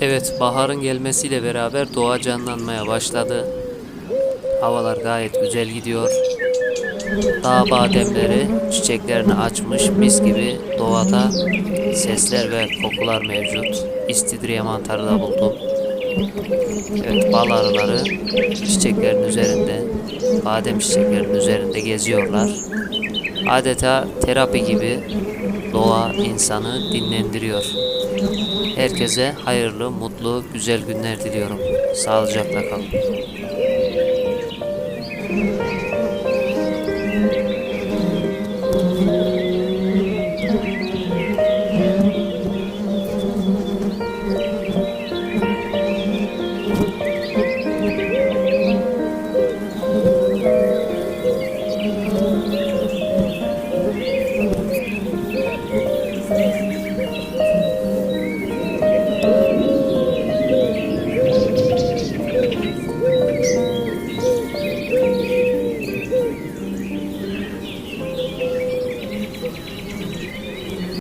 Evet, baharın gelmesiyle beraber doğa canlanmaya başladı. Havalar gayet güzel gidiyor. Dağ bademleri çiçeklerini açmış mis gibi doğada sesler ve kokular mevcut. İstidriye mantarı da buldum. Evet, bal arıları çiçeklerin üzerinde, badem çiçeklerinin üzerinde geziyorlar. Adeta terapi gibi doğa insanı dinlendiriyor. Herkese hayırlı, mutlu, güzel günler diliyorum. Sağlıcakla kalın.